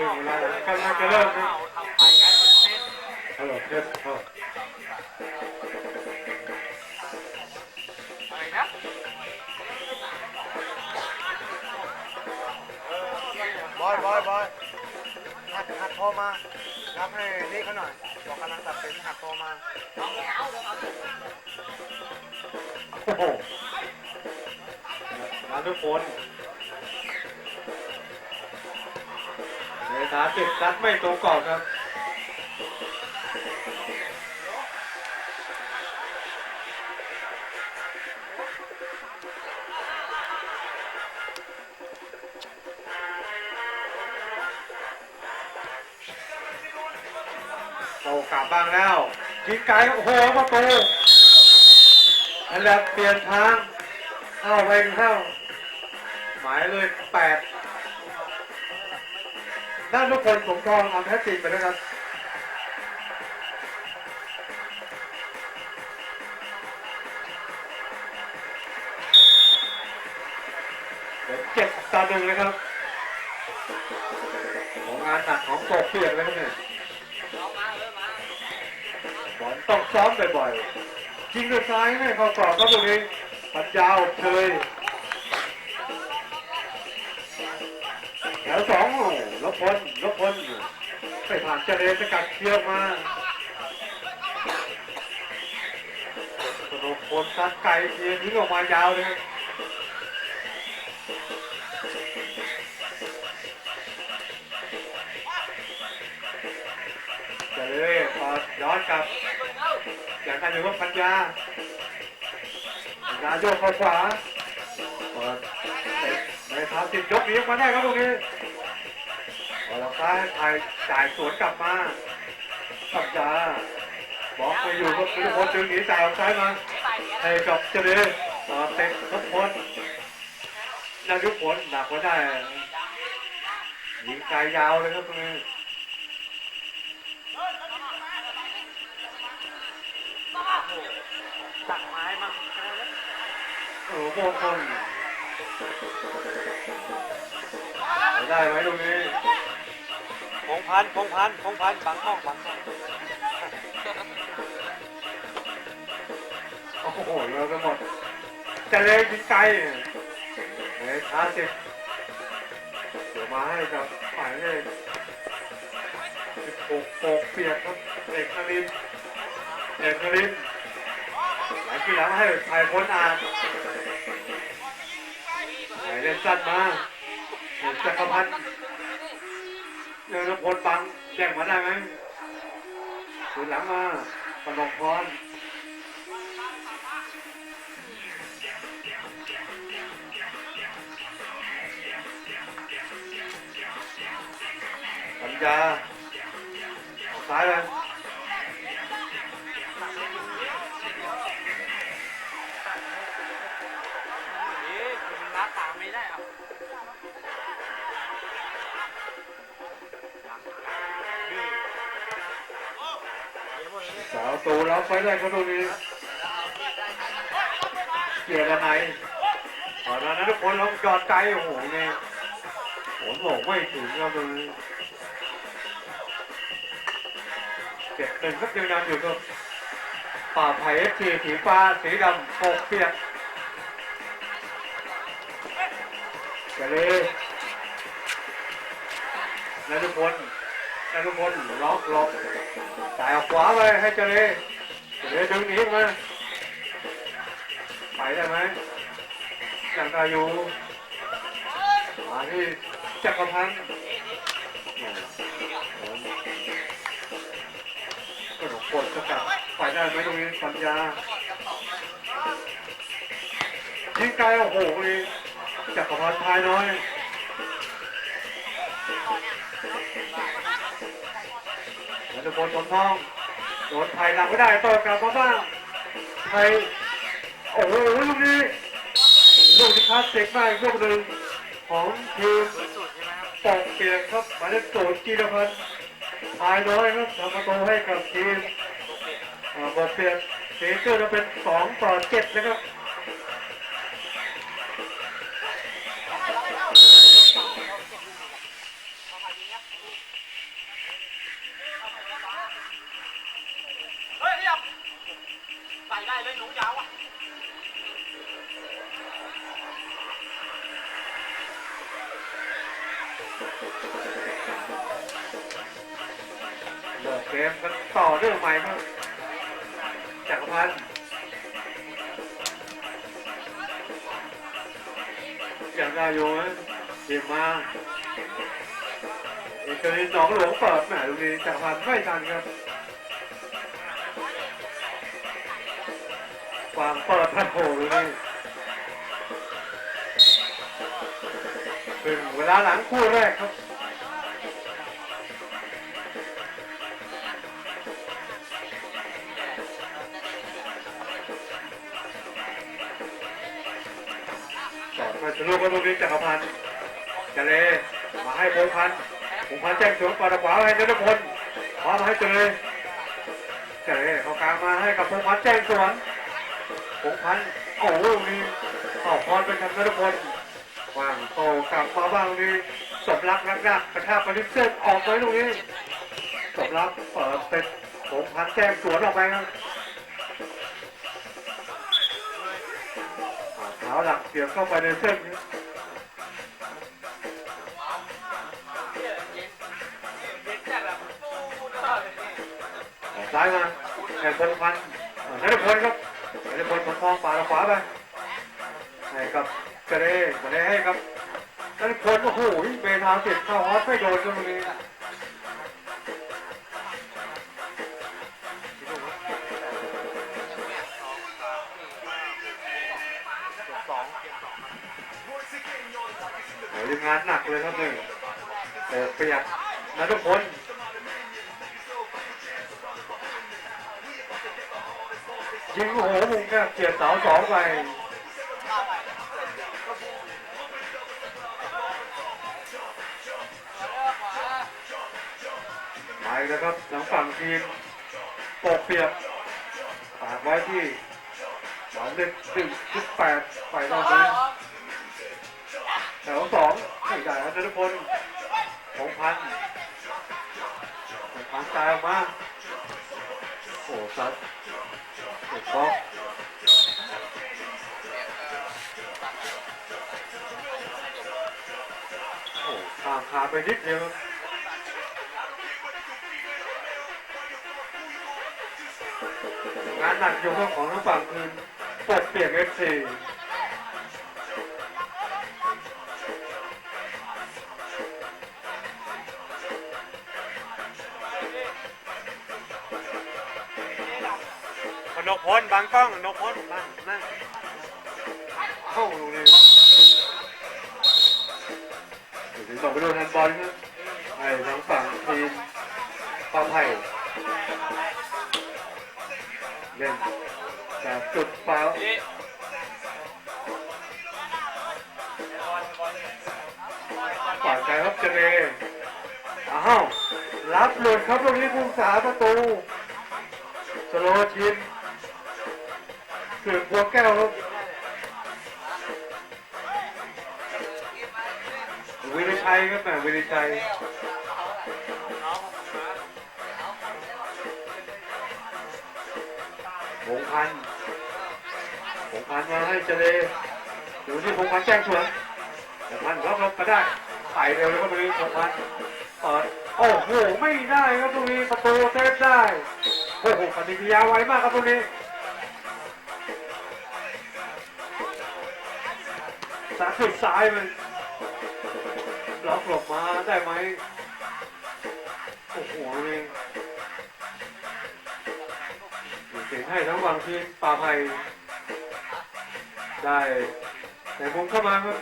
ถึงเวลากำลังจะเริ่มนะทำไปกันเป็นฮัลโหลเทสเข้าอะไรนะบอยบอยบอยหัดหัดโทรมา รับให้นี่เขาหน่อย บอกกำลังตัดสินหัดโทรมาโอ้โหมาทุกคน เมษาติดนัดไม่ตรงกรอบครับโตกลับบ้างแล้วยิงไกลโอ้โหประตูอันแรกเปลี่ยนทางเข้าไปเข้าหมายเลยแปด ด้านทุกคนผมทองเอาแพทติไปนะครับเดี๋ยวเจ็ดต่อหนึ่งนะครับ ของงานหนักของโตเปียกเลยครับเนี่ยบอลต้องซ้อมบ่อยๆยิงด้วยซ้ายไม่เข้ากรอบครับตรงนี้ปัญญาอบเชย แถวสองลบพลลบพลไปผ่านเจเรสกัดเคียวมาสนุกพลซัดไก่เทียทิ้งออกมายาวเลยครับเจเรพอย้อนกลับอย่างนั้นอยู่ว่าปัญญาปัญญาโยกเข้าขวาเปิด ในท้าติดยกนีออกมาได้ครับตรงนี้พอเราซ้ายถ่ายจ่ายสวนกลับมาปัญญาบอกไปอยู่ก็ทุกคนดึงหนีจ่ายออกซ้ายมาให้กับเจเลต่อเตะทุกคนนายุผลหนักกว่าได้ยิงไกลยาวเลยครับตรงนี้ตัดไม้มาโอ้โหคล ได้ไหมตรงนี้พงพันธุ์พงพันธุ์พงพันธุ์บังห้องบังห้องโอ้โหเราจะหมดจะเลยยิงไกลเฮ้ยท้าสิเดี๋ยวมาให้กับฝ่ายเลขสิบหกโปกเปียกครับเอกนรินทร์เอกนรินทร์หลังที่หลังให้ถ่ายพ้นอ่านถ่าย เล่นสั้นมาจักรพันธ์เดินพลบังแย่งมาได้ไหมคืนหลังมาปนกพรปัญญาออกซ้ายเลย สาวตูแล้วไปได้ครับตรงนี้เกียร์ด้านในตอนนั้นทุกคนเราจอดใจโอ้โหเนี่ยผมบอกไม่ถึงครับตรงนี้เจ็ดหนึ่งครับยังนำอยู่ก็ป่าไผ่เอฟซีสีฟ้าสีดำโปกเปียก เจเลยนายทุกคนนายทุกคนล็อกล็อกจ่ายออกขวาไปให้เจเลเจเลดึงหนีมาไปได้ไหมยังได้อยู่มาที่จักรพันธ์ก็หนกดสกัดไปได้ไหมตรงนี้ปัญญายิงไกลโอ้โหนี่ จักรพันธ์ทายน้อยนันทพลสมทองโดนไทยหลังไม่ได้ต่อกลับมาบ้างไทยโอ้โหลูกนี้ลูกที่คลาสสิกมากอีกลูกหนึ่งของทีมสุดใช่ไหมครับปอกเปียกครับหมายเลขโจทย์กีรพันธ์ทายน้อยครับทำประตูให้กับทีมอ่าปอกเปียกเสียเกินมาเป็นสองต่อเจ็ดนะครับ อยู่นะเกมมาเอกนินหนองหลวงเปิดแหมลูกนี้จักรพันธ์ไม่ทันครับวางเปิดพัดโผล่ลูกนี้เป็นเวลาหลังคู่แรกครับ ลูกก็ตรงนี้จักรพันธ์จะเลมาให้พงพันธ์พงพันธ์แจ้งสวนปาดขวาให้นรพลขวามาให้เจเลเจเลเขากลางมาให้กับพงพันธ์แจ้งสวนพงพันธ์โอ้ลูกนี้ออกพรเป็นทางนรพลวางโตกลับมาบ้างนี้สมรักนักนักกระชากไปที่เส้นออกไปลูกนี้สมรักเปิดเป็นพงพันธ์แจ้งสวนออกไปครับเท้าหลักเสียบเข้าไปในเส้น ซ้ายมาแข่งพลพันธ์อ่นัทพลครับนัทพลประคองป่าดขวาไปให้กับกระเด้กระเด้ให้ครับนัทพลโอ้โหเบทางเสียบเข้าฮอตไม่โดนกันตรงนี้งานหนักเลยครับหนึ่งแต่เปียกนัทพล ยิงโอ้โหมุงแกเกียรเสาสองไปมาอีกแล้วครับทางฝั่งทีมปกเปียกฝากไว้ที่หมายเลขหนึ่งจุดแปดฝ่ายเราเป็นแถวสองไม่ได้ครับนัทพลของพันของพันตายออกมา โอ้สัตว์เด็กป๊อกโอ้ขามขาไปนิดเดียวงานหนักอยู่ของทั้งฝั่งคืนปกเปลี่ยนเอฟซีางกล้องนกพลมานั่งเข้าดูนี่เดี๋ยวต่อไปดูทันบอลครับให้ทั้งฝั่งทีมปาไผ่เล่นจากจุดเปล่าปล่อยใจครับเจเรอ้าวรับหลุดครับตรงนี้ผู้สาประตูสโลชิน ถือพวงแก้วครับวิริชัยครับแหมวิริชัยน้องพันธุ์ผงพันมาให้เจเลอยู่ที่ผงพันแจ้งสวนแต่พันธุ์ล็อกลบมาได้ไต่เร็วเลยครับตรงนี้ผงพันเปิดโอ้โหไม่ได้ครับตรงนี้ประตูเซฟได้โอ้โหปฏิกิริยาไวมากครับตรงนี้ สามสุดซ้ายมันล็อกหลบมาได้ไหมโอ้โหเลยเสียงให้ทั้งฝั่งทีมป่าไผ่ได้ แต่ผมเข้ามาครับ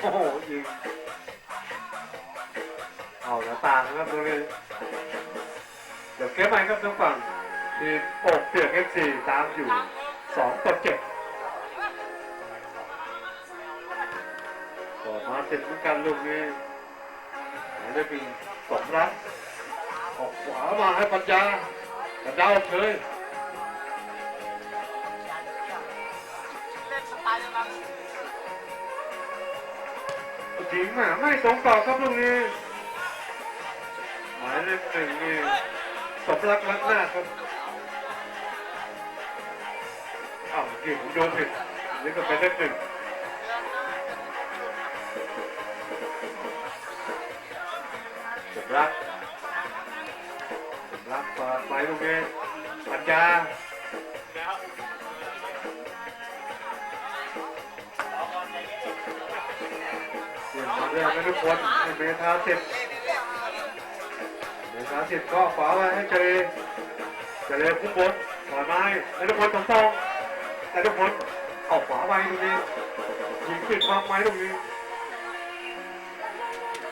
โอ้โหยิง เอาน้าต่างครับตรงนี้เดี๋ยวเก็บไปครับทั้งฝั่งทีมโอกเปียกเอฟซีตามอยู่สองต่อเจ็ดก็มาเสร็จเหมือนกันลูกนี้ได้เป็นสองรันออกขวามาให้ปัญญาปัญญาออกเฉยยิงแหม่ไม่ตรงต่อครับลูกนี้ เลขหนึ่งนี่สมรักรักหน้าครับอ้าวที่ผมโยนผิดนี่ก็เป็นเลขหนึ่งสมรักสมรักเปิดไปลูกนี้ปัญญาเสียงมาเรื่องกันทุกคนให้เมธาสิบ เมธาสิบก็ขวาไว้ให้เจเลเจเลพุ่งบนปล่อยไม้ในทุกคนสองสองในทุกคนออกขวาไว้ตรงนี้ยิงปิดวางไม้ตรงนี้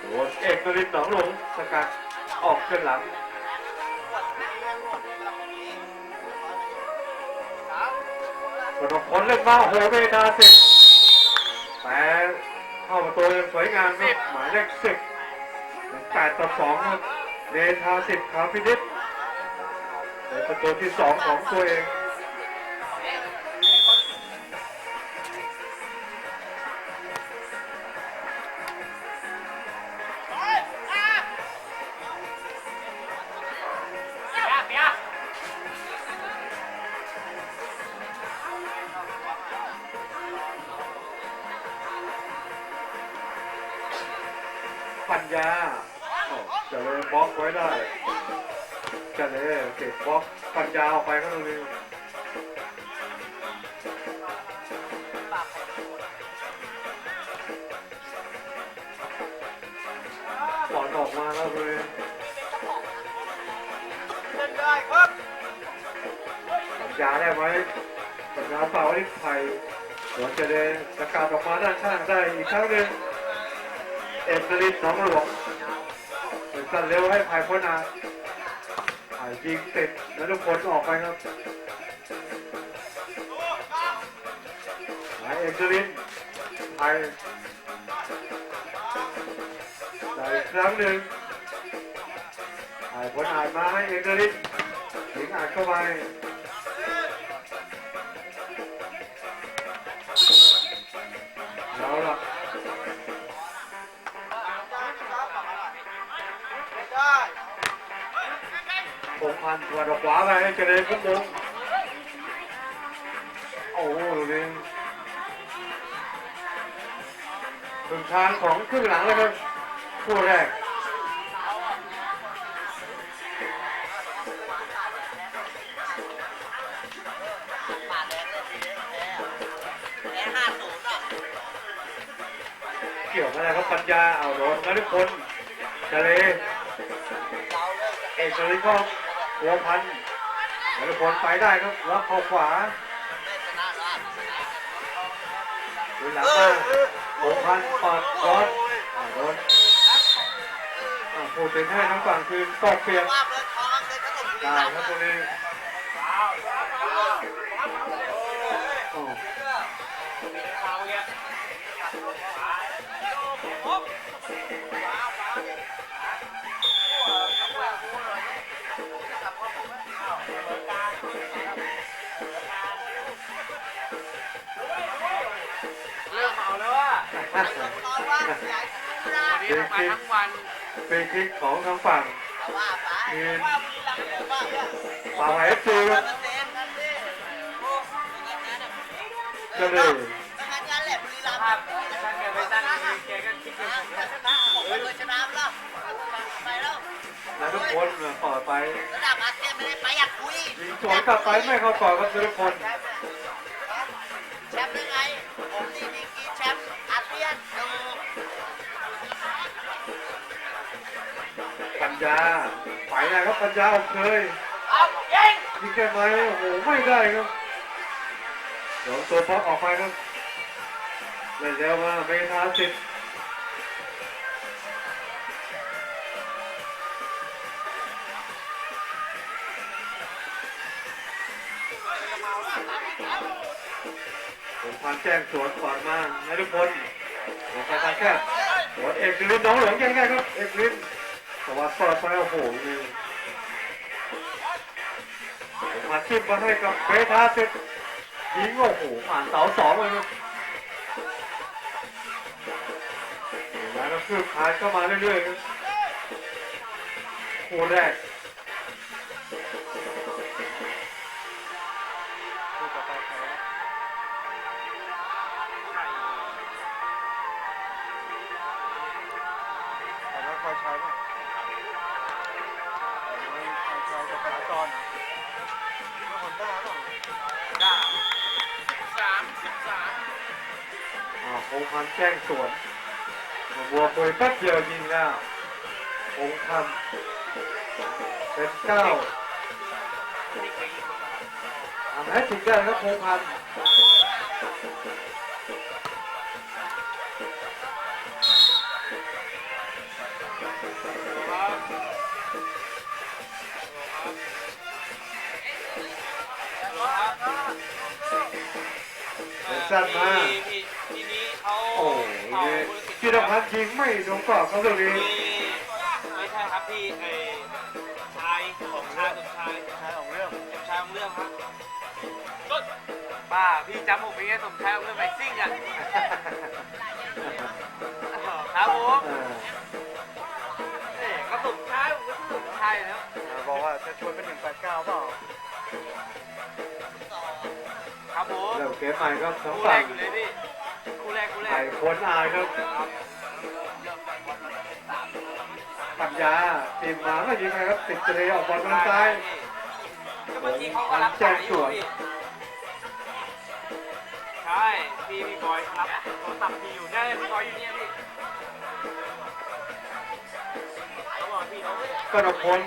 โดนเอกนรินทร์หนองหลงสกัดออกเส้นหลังกระดกผลเล่นมาโอ้โหเมธาสิบแต่เข้าประตูยังสวยงามครับหมายเลขสิบแปดต่อสองครับ เมธาสิบคาพินิษในประตูที่สองของตัวเองปัญญา โอ้เจะเลยบล็อกไว้ได้เจะเลยเก็บบล็อกปัญญาออกไปก็ตรงนี้บอลออกมาแล้วเลยเล่นได้ครับปัญญาได้ไหมปัญญาเป่าที่ไผ่หวนเจะเลยสกัดออกมาด้านข้างได้อีกครั้งหนึ่งเอ็มนรินทร์หน้องหลวง เป็นสั้นเร็วให้ภายพ้นนาไผ่ยิงติดแล้วทุกคนออกไปครับหมายเอกลินไทยได้อีกครั้งหนึ่งถ่ายพนามาให้เอกลินถึงอาจเข้าไป พันตัวดอกขวาไปให้เจริญพุ่งมุงโอ้โหดูดิถึงทางของครึ่งหลังเลยครับคู่แรกแดงเลยทีนี้แพ้แพ้ห้าศูนย์อะเกี่ยวอะไรครับปัญญาเอาโดนนฤพลเจเลเลเอกชลิก็ หัวพันนฤพลไปได้ครับล็อกเข้าขวาดูหลังมาหัวพันปอดรอดอ่าโดนอ่าพูดเป็นให้ทั้งฝั่งคือตอกเปียกว่าเบิร์ดทองได้ครับย์ตรงนี้ อะนอนว่าใหญ่ขนาดเฟรคิกเฟรคิกของทางฝั่งแต่ว่าป๋าว่าบุรีรัมย์ผมว่าเนี่ยป่าไผ่เอฟซีครับมันเซ็นนั่นสิโอ้ไม่งั้นก็เลยไม่งั้นยันแหละบุรีรัมย์ครับถ้าแกไปตั้งแกก็คิดว่าชนะผมเคยชนะแล้วไปแล้วนัทุกคนปล่อยไป ระดับอาเซียนไม่ได้ไปอยากคุยยิงสวนกลับไปไม่เข้าต่อยครับทุกคน ญญาไปไหนครับปัญญาออกเคยเอาเก่งยิงได้ไหมโอ้โหไม่ได้ครับเดี๋ยวตัวพักออกไปครับเล่นเร็วมาเมธาสิทธิ์ผมพานแจ้งสวนก่อนมาให้ทุกคนหัวใจตาแคบหัวเอกลินน้องหลงยังไงครับ เอกลิน แต่ว่าเปิดไปโอ้โหนี่มาชิมมาให้กับเฟทาเซ็ตยิงโอ้โหผ่านเสาสองเลยนะแล้วก็คืบคลานเข้ามาเรื่อยๆครับคแรก แจ้งสวนบัวคุยแป๊บเดียวยิงแล้วคงพันเป็นเก้าทำให้ถึงได้ครับคงพันเป็นสั้นมากพี่ทีนี้เขา โอ้ยพีรพันธ์ยิงไม่ตรงกรอบครับตรงนี้มีไม่ใช่ครับพี่ไอ้ชายของชายสมชายใช้ของเรื่องสมชายของเรื่องครับป้าพี่จำผมเป็นไงสมชายของเรื่องไมซิ่งอะครับผมเออเอ๊ะก็สมชายผมก็ชื่อสมชายอยู่แล้วบอกว่าจะชวนเป็นหนึ่งแปดเก้าเปล่าครับผมเริ่มเกมใหม่ครับทั้งคู่แรฝั่กงอยู่เลยพี่ คู่แรกคู่แรไข่กคนอายครับปัญญาทีมมาก็ยิงไปครับ ติดเจรออกบอลทางซ้าย ก็เมื่อกี้เขาก็รับสายอยู่พี่ใช่พี่พี่บอยรับโทรศัพท์พี่อยู่ได้พี่บอยอยู่เนี่ยพี่เขาบอกพี่เขากนพล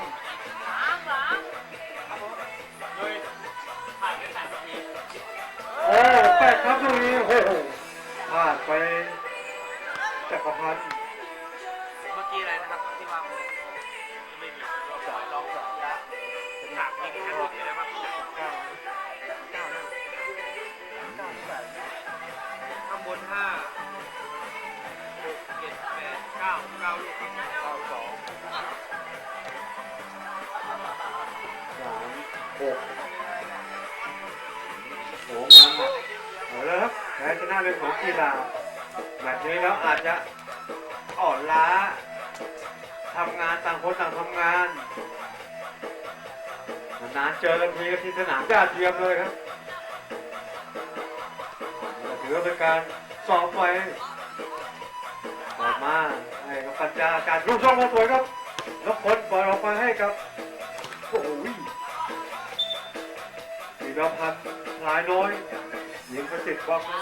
เฮ้ยผ่านไปสามนาที โอ้แปดครับตรงนี้โอ้โห พลาดไปจักรพันธ์เมื่อกี้อะไรนะครับที่ว่างไม่มีรอบสายรอบสามถามนี่แค่รอบเดียวนะครับเก้าเก้านะเก้าแปดข้างบนห้าหกเจ็ดแปดเก้าเก้าลูกครับเก้าสองสามหกโอ้งานหนักเอาแล้วครับ แพ้ชนะเป็นของกีฬาแมตช์นี้แล้วอาจจะอ่อนล้าทำงานต่างคนต่างทำงานนานเจอกันทีกันที่สนามหญ้าเทียมเลยครับถือว่าเป็นการซ้อมไว้ต่อมาให้กับปัญญาการรูปช่องมาสวยครับ แล้วคนปล่อยออกมาให้กับโอ้โหสีดำพันลายน้อย ยิงประสิทธิ์บล็อกนะ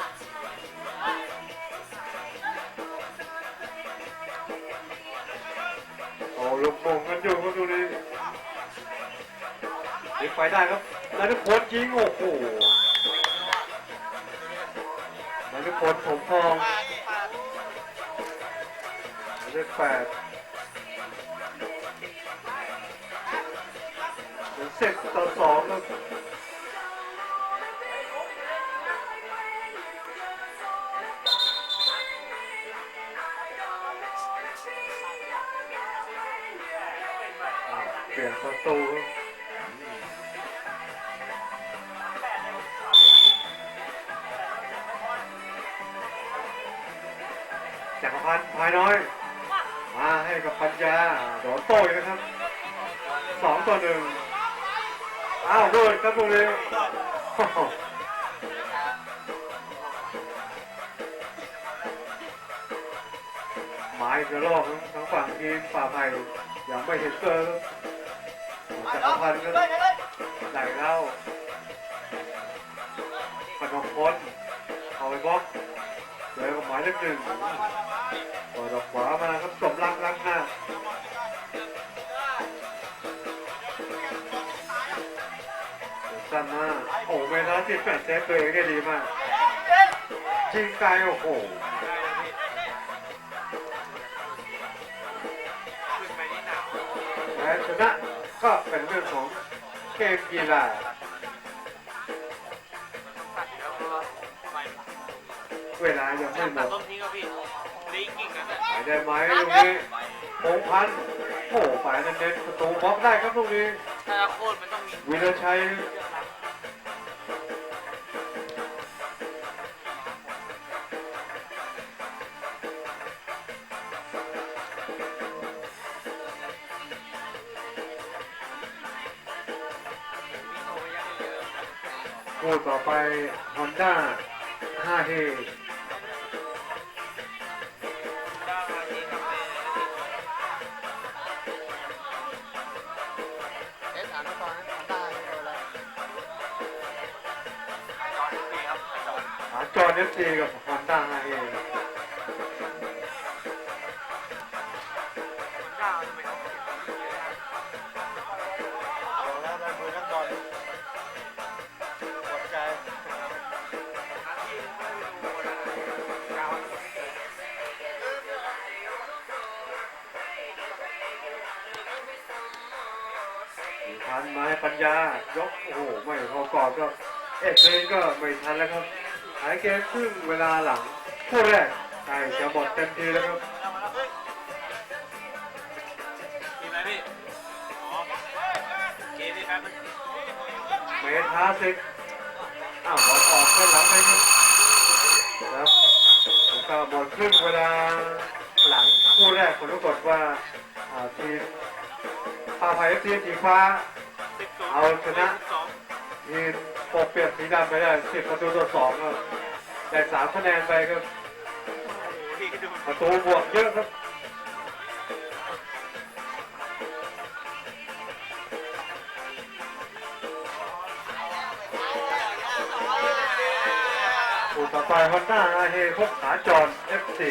โอ้ลูกโป่งกันอยู่ครับดูนี่ยิงไปได้ครับแล้วทุกคนยิงโอ้โหแล้วทุกคนผมทองเลขแปดเป็นสิบต่อสองครับ ประตูจักรพันธ์ภายน้อย มาให้กับปัญญาโดนโต้ยนะครับสองต่อหนึ่งอ้าวโดนครับตรงนี้โอ้โหมายกระลอกทั้งฝั่งทีมป่าไผ่ยังไม่เห็นเกิน จักรพันธ์ก็ไหลแล้วขนมพลเอาไปบล็อกเจอกับหมายเลขหนึ่งเปิดออกขวามาครับสมรักรักหน้าสั้นมากโอ้เวลาที่แปดเซฟตัวเองได้ดีมากจริงไกลโอ้โหได้แล้วพี่ขึ้นไปนี่หนาวแพ้ชนะ ก็เป็นเรื่องของเกมกีฬาตัดแล้วก็ไปเวลายังไม่หมตัดดต้นทิ้งครับพี่ลิงกิ่งนั้นแหละไปได้ไหมตรงนี้โงพันธุ์โอ้ไปเน้นๆประตูบล็อกได้ครับตรงนี้ถ้าโคตรมันต้องมีวิรชัย คู่ต่อไปฮอนด้า5เฮได้ที่ทำเป็นเอ๊ะอ่านมาก่อนนะได้ไม่เนไรจอห์นดีครับจอห์นหาจอห์นเอฟซีกับฮอนด้า 5 ทันไม้ปัญญายกโอ้โหไม่พอกรอบก็เอ็ดเลยก็ไม่ทันแล้วครับหายเกมครึ่งเวลาหลังคู่แรกใช่จะหมดเต็มทีแล้วครับมีไหมพี่อ๋อเกมนี่แป๊บนึงเมทาสิอ้าวบอลออกเส้นหลังไปครับครับแล้วก็หมดครึ่งเวลาหลังคู่แรกผลปรากฏว่าอ่าทีมปาไผ่เอฟซีสีฟ้า เอาชนะสิบสองทีมปกเปียกสีดำไปได้สิบประตูต่อสองครับได้สามคะแนนไปครับโอ้โหพี่ก็ประตูบวกเยอะครับคู่ต่อไปฮอนด้าเฮพบขาจร F4